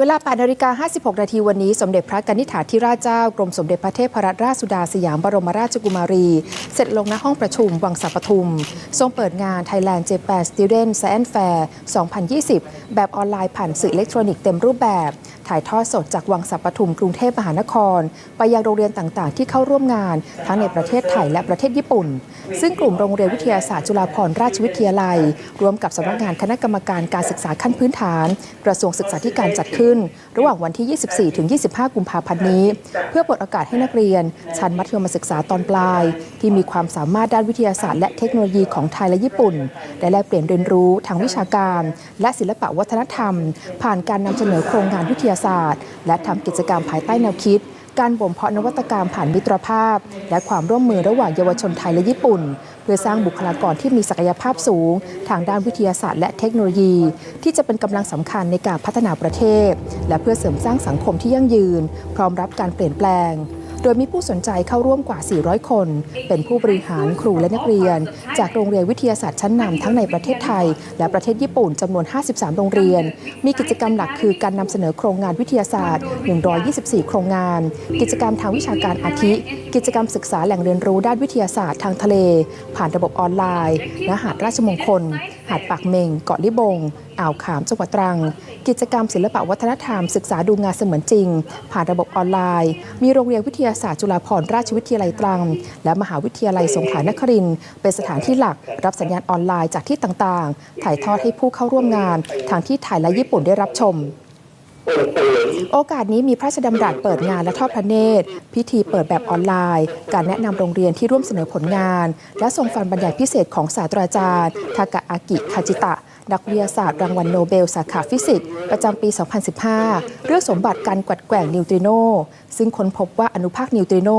เวลา8นาฬิกา56 นาทีวันนี้ สมเด็จพระกนิษฐาธิราชเจ้า กรมสมเด็จพระเทพรัตนราชสุดาสยามบรมราชกุมารี เสร็จลงณห้องประชุม วังสัปทุม ทรงเปิดงาน Thailand Japan Student Science Fair 2020 แบบออนไลน์ผ่านสื่ออิเล็กทรอนิกส์เต็มรูปแบบ ถ่ายทอดสดจากวังสัปทุมกรุงเทพมหานคร ไปยังโรงเรียนต่างๆ ที่เข้าร่วมงาน ทั้งในประเทศไทยและประเทศญี่ปุ่น ซึ่งกลุ่มโรงเรียนวิทยาศาสตร์จุฬาภรณราชวิทยาลัย ร่วมกับสำนักงานคณะกรรมการการศึกษาขั้นพื้นฐาน กระทรวงศึกษาธิการจัดขึ้นระหว่างวันที่ 24 ถึง 25 กุมภาพันธ์นี้ เพื่อเปิดโอกาสให้นักเรียน ชั้นมัธยมศึกษาตอนปลาย ที่มีความสามารถด้านวิทยาศาสตร์และเทคโนโลยีของไทยและญี่ปุ่น ได้แลกเปลี่ยนเรียนรู้ทางวิชาการ และศิลปะวัฒนธรรม ผ่านการนำเสนอโครงงานวิทยาศาสตร์ และทำกิจกรรมภายใต้แนวคิดการบ่มเพาะนวัตกรรมผ่านมิตรภาพ และความร่วมมือระหว่างเยาวชนไทยและญี่ปุ่น พื่อสร้างบุคลากรที่มีศักยภาพสูง ทางด้านวิทยาศาสตร์และเทคโนโลยี ที่จะเป็นกำลังสำคัญในการพัฒนาประเทศ และเพื่อเสริมสร้างสังคมที่ยั่งยืน พร้อมรับการเปลี่ยนแปลง โดยมีผู้สนใจเข้าร่วมกว่า 400 คน เป็นผู้บริหารครูและนักเรียน จากโรงเรียนวิทยาศาสตร์ชั้นนำทั้งในประเทศไทย และประเทศญี่ปุ่นจำนวน 53 โรงเรียน มีกิจกรรมหลักคือการนำเสนอโครงงานวิทยาศาสตร์ 124 โครงงาน กิจกรรมทางวิชาการอาทิ กิจกรรมศึกษาแหล่งเรียนรู้ด้านวิทยาศาสตร์ทางทะเล ผ่านระบบออนไลน์ณหาดราชมงคล หาดปากเมง เกาะลิบงอ่าวขามจังหวัดตรัง กิจกรรมศิลปวัฒนธรรมศึกษาดูงานเสมือนจริง ผ่านระบบออนไลน์ มีโรงเรียนวิทยาศาสตร์จุฬาภรณราชวิทยาลัยตรัง และมหาวิทยาลัยสงขลานครินทร์เป็นสถานที่หลักรับสัญญาณออนไลน์จากที่ต่างๆ ถ่ายทอดให้ผู้เข้าร่วมงานทางที่ไทยและญี่ปุ่นได้รับชมโอกาสนี้มีพระราชดำรัสเปิดงานและทอดพระเนตร พิธีเปิดแบบออนไลน์ การแนะนำโรงเรียนที่ร่วมเสนอผลงาน และทรงฟันบรรยายพิเศษของศาสตราจารย์ ทากะอากิคาจิตะ นักวิทยาศาสตร์รางวัลโนเบล สาขาฟิสิกส์ประจำปี 2015 เรื่องสมบัติการกวัดแกว่งนิวตริโน ซึ่งค้นพบว่าอนุภาคนิวตริโน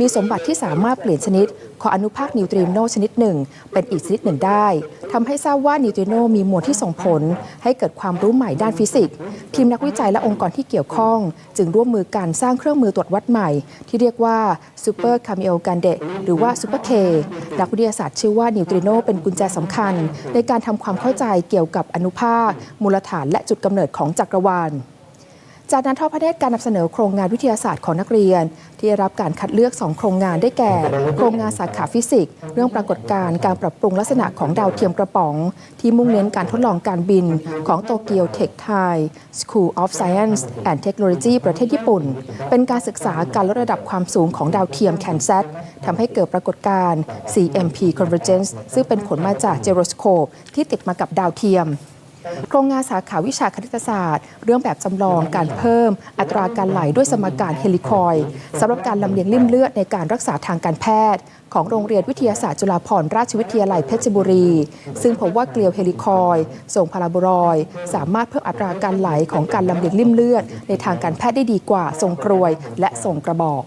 มีสมบัติที่สามารถเปลี่ยนชนิดของอนุภาคนิวตริโนชนิดหนึ่ง เป็นอีกชนิดหนึ่งได้ทำให้ทราบว่านิวตริโนมีมวลที่ส่งผล ให้เกิดความรู้ใหม่ด้านฟิสิกส์ทีมนักวิจัยและองค์กรที่เกี่ยวข้อง จึงร่วมมือการสร้างเครื่องมือตรวจวัดใหม่ ที่เรียกว่า Super c a m e o g a n d e หรือว่า Super K นักวิทยาศาสตร์เชื่อว่านิวตริโนเป็นกุญแจสำคัญ ในการทำความเข้าใจเกี่ยวกับอนุภาค มูลฐานและจุดกำเนิดของจักรวาล จากนั้นทอดพระเนตรการนำเสนอโครงงานวิทยาศาสตร์ของนักเรียน ที่ได้รับการคัดเลือก 2 โครงงานได้แก่ โครงงานสาขาฟิสิกส์เรื่องปรากฏการณ์การปรับปรุงลักษณะของดาวเทียมกระป๋อง ที่มุ่งเน้นการทดลองการบินของโตเกียวเทคไท School of Science and Technology ประเทศญี่ปุ่น เป็นการศึกษาการลดระดับความสูงของดาวเทียมแคนซัตทำให้เกิดปรากฏการณ์ CMP Convergence ซึ่งเป็นผลมาจากเจโรสโคปที่ติดมากับดาวเทียม โครงงานสาขาวิชาคณิตศาสตร์ เรื่องแบบจำลองการเพิ่ม อัตราการไหลด้วยสมการเฮลิคอยสำหรับการลำเลียงลิ่มเลือดในการรักษาทางการแพทย์ ของโรงเรียนวิทยาศาสตร์จุฬาภรณราชวิทยาลัยเพชรบุรี ซึ่งพบว่าเกลียวเฮลิคอยส่งพาราโบรอย สามารถเพิ่มอัตราการไหลของการลำเลียงลิ่มเลือดในทางการแพทย์ได้ดีกว่าทรงกรวยและทรงกระบอก